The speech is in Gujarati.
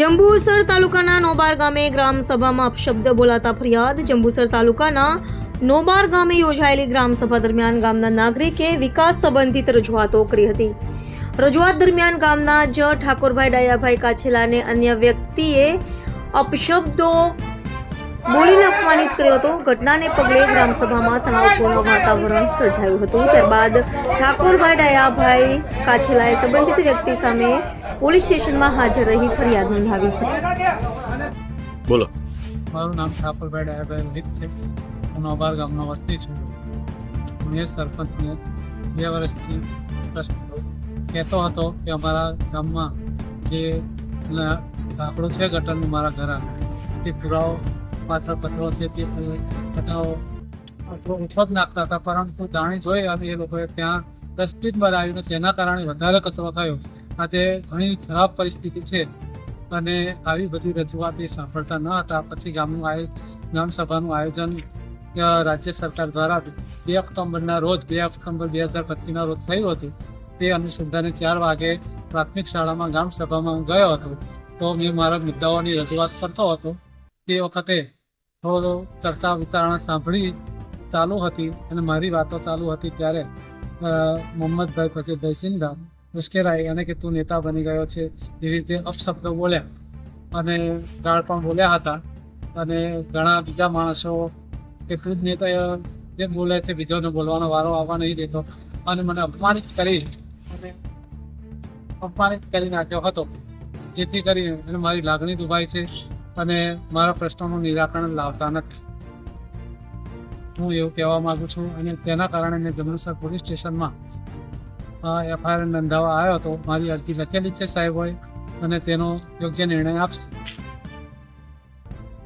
જંબુસર તાલુકાના નોબાર ગામે ગ્રામ સભામાં અપશબ્દ બોલાતા ફરિયાદ. જંબુસર તાલુકાના નોબાર ગામે યોજાયેલી ગ્રામ સભા દરમિયાન ગામના નાગરિકે વિકાસ સંબંધિત રજૂઆતો કરી હતી. રજૂઆત દરમિયાન ગામના જ ઠાકોરભાઈ ડાયાભાઈ કાછેલાને અન્ય વ્યક્તિએ અપશબ્દો બોલીને અપમાનિત કર્યો હતો. ઘટનાને પગલે ગ્રામસભામાં તણાવપૂર્ણ વાતાવરણ સર્જાયું હતું. ત્યારબાદ ઠાકોરભાઈ ડાયાભાઈ કાછેલાએ સંબંધિત વ્યક્તિ સામે પોલીસ સ્ટેશનમાં હાજર રહી ફરિયાદ નોંધાવી છે. બોલો. મારું નામ ઠાકોરભાઈ ડાયાભાઈ રીત છે. હું નોબાર ગામનો વતની છું. મેં સરપંચને બે વર્ષથી પ્રશ્ન કહેતો હતો કે અમારા ગામમાં જે લાકડું છે ગટરનું મારા ઘર એ તે પુરાવો પાત્ર પથરો છે તે પत्राઓ ઉઠો નાખતા હતા, પરંતુ દાણી જોઈ અને એ લોકોએ ત્યાં ડસ્ટબિન બનાવ્યું અને તેના કારણે વધારે કચરો થયો. આજે ઘણી ખરાબ પરિસ્થિતિ છે અને આવી બધી રજૂઆત એ સફળતા ન હતા. પછી ગામનું આયો ગામ સભાનું આયોજન રાજ્ય સરકાર દ્વારા બે ઓક્ટોબરના રોજ, બે ઓક્ટોબર બે હજાર પચીસના રોજ થયું હતું. તે અનુસંધાને ચાર વાગે પ્રાથમિક શાળામાં ગામ સભામાં હું ગયો હતો. તો મેં મારા મુદ્દાઓની રજૂઆત કરતો હતો. તે વખતે થોડો ચર્ચા વિચારણા સાંભળી ચાલુ હતી અને મારી વાતો ચાલુ હતી ત્યારે મોહમ્મદભાઈ ફકીરભાઈ સિંધા ઉશ્કેરાઈ અને કે તું નેતા બની ગયો છે એવી રીતે અપશબ્દો બોલ્યા. અને ગાળ પણ બોલ્યા હતા. અને ઘણા બીજા માણસો કે તું નેતા જે બોલે છે બીજોને બોલવાનો વારો આવવા નહીં દેતો. અને મને અપમાનિત કરી અને અપમાનિત કરી નાખ્યો હતો. જેથી કરીને મારી લાગણી દુભાઈ છે. અને મારા પ્રશ્નોનું નિરાકરણ લાવતા નથી. હું એવું કહેવા માગું છું અને તેના કારણે મેં જમણસર પોલીસ સ્ટેશનમાં એફઆઈઆર નોંધાવવા આવ્યો હતો. મારી અરજી લખેલી છે સાહેબોએ અને તેનો યોગ્ય નિર્ણય આપશે.